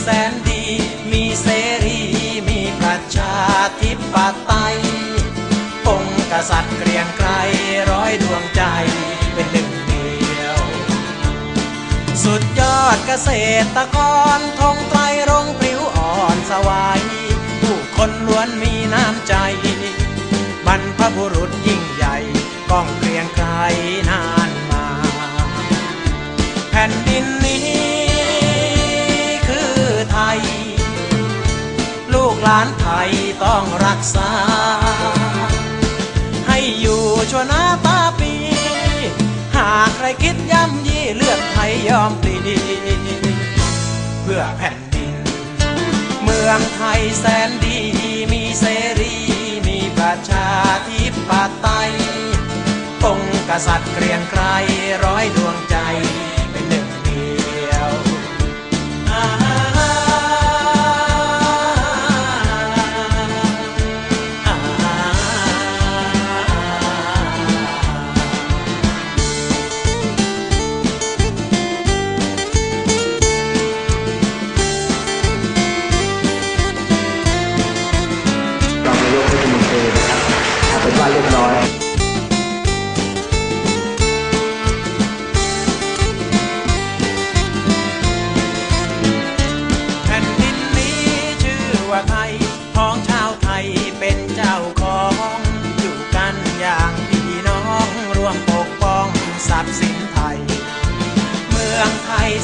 แสนดี มีเสรี มีประชาธิปไตยองค์กษัตริย์เกรียงไกรร้อยดวงใจเป็นหนึ่งเดียว สุดยอดเกษตรกรทงไตรรงพริ้วอ่อนสวายผู้คนล้วนมีน้ำใจบรรพบุรุษยิ่งใหญ่ก้องเกรียงไกรนาานไทยต้องรักษา ให้อยู่ชั่วนาตาปี หากใครคิดย่ำยี่เลือดไทยยอมปลีเพื่อแผ่นดิน เมืองไทยแสนดีมีเสรี มีประชาธิปไตยองค์กษัตริย์เกรียงไกรร้อยดวง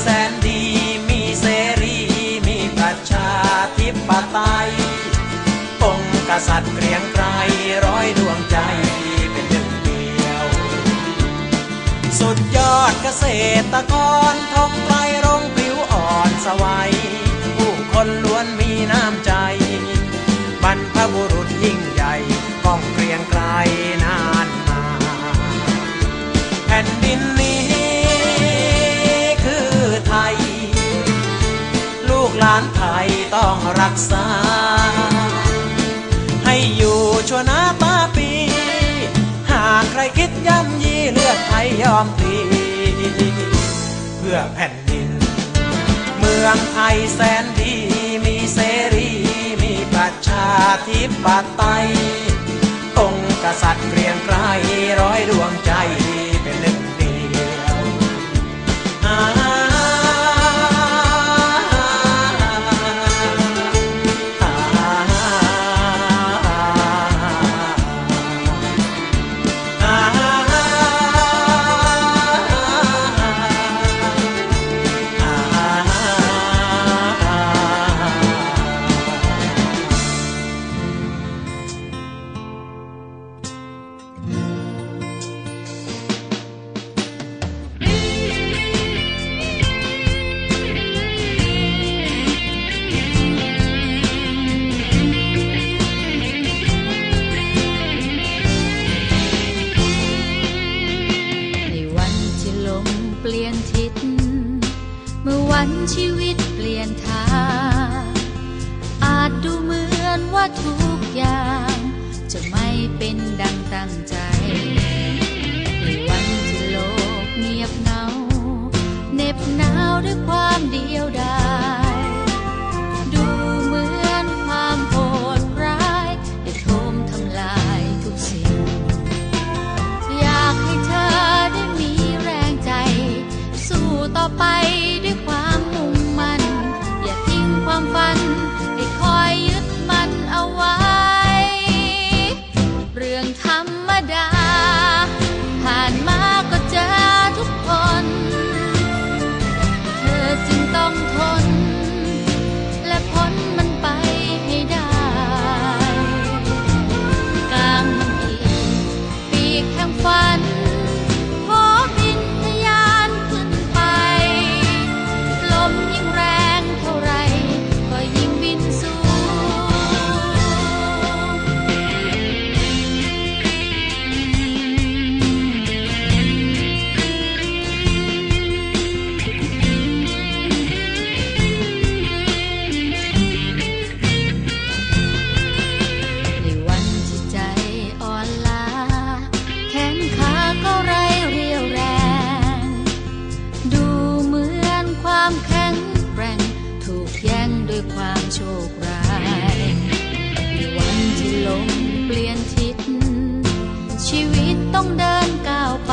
สนดีมีเสรีมีประชาธิปไตยองค์กษัตริย์เกรียงไกรร้อยดวงใจเป็นหนึ่งเดียว สุดยอดเกษตรกรทงไตรรงผิวอ่อนสวัย ษา ให้อยู่ชั่วนาตาปี หากใครคิดย่ำยีเลือดไทยยอมพลีเพื่อแผ่นดิน เมืองไทยแสนดีมีเสรีมีประชาธิปไตยองค์กษัตริย์เกรียงไกรร้อยดวงใจ ที่ลมเปลี่ยนทิศ เมื่อวันชีวิตเปลี่ยนทาง อาจดูเหมือนว่าทุกอย่าง จะไม่เป็นดังตั้งใจในวันที่โลกเงียบเหงาเหน็บหนาวด้วยความเดียวดาย ต้องเดินก้าวไป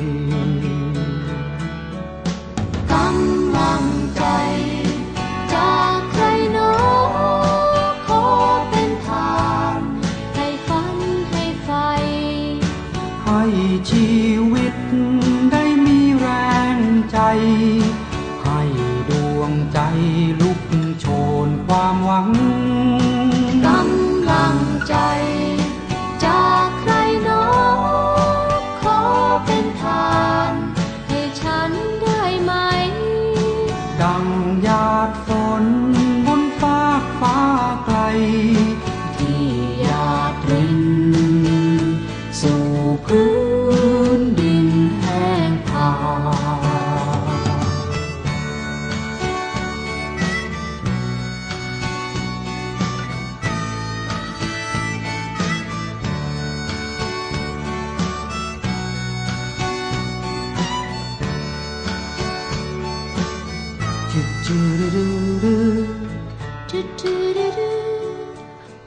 do do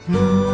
do.